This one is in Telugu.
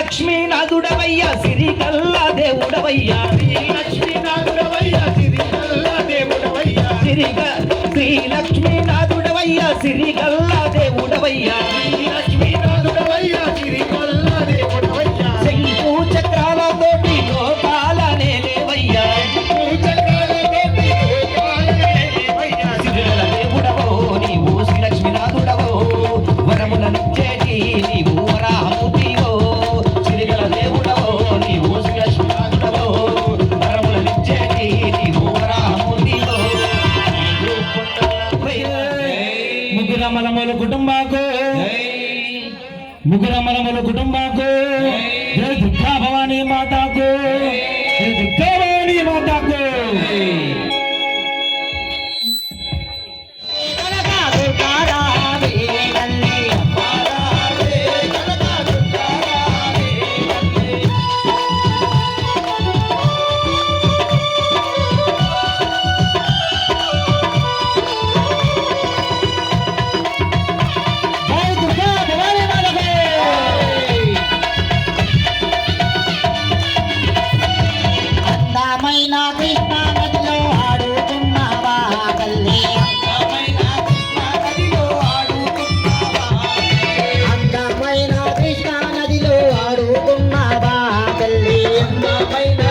లక్ష్మీనాథుడవయ్య సిరిగల్లా దేవుడవయ్య శ్రీ లక్ష్మీనాథుడవయ్య సిరిగల్ల దేవుడవయ్య సిరిగ శ్రీ లక్ష్మీనాథుడవయ్య సిరిగల్లా దేవుడవయ్య ముగ్గురమలములు కుటుంబాకు. ముగ్గురమలములు కుటుంబాకు. జై. దుర్గా భవానీ మాతాకు. జై దుర్గా నా కృష్ణ నదిలో ఆడుతున్నావా తల్లి అందమైన కృష్ణ నదిలో ఆడుతున్నావా తల్లి అందమైన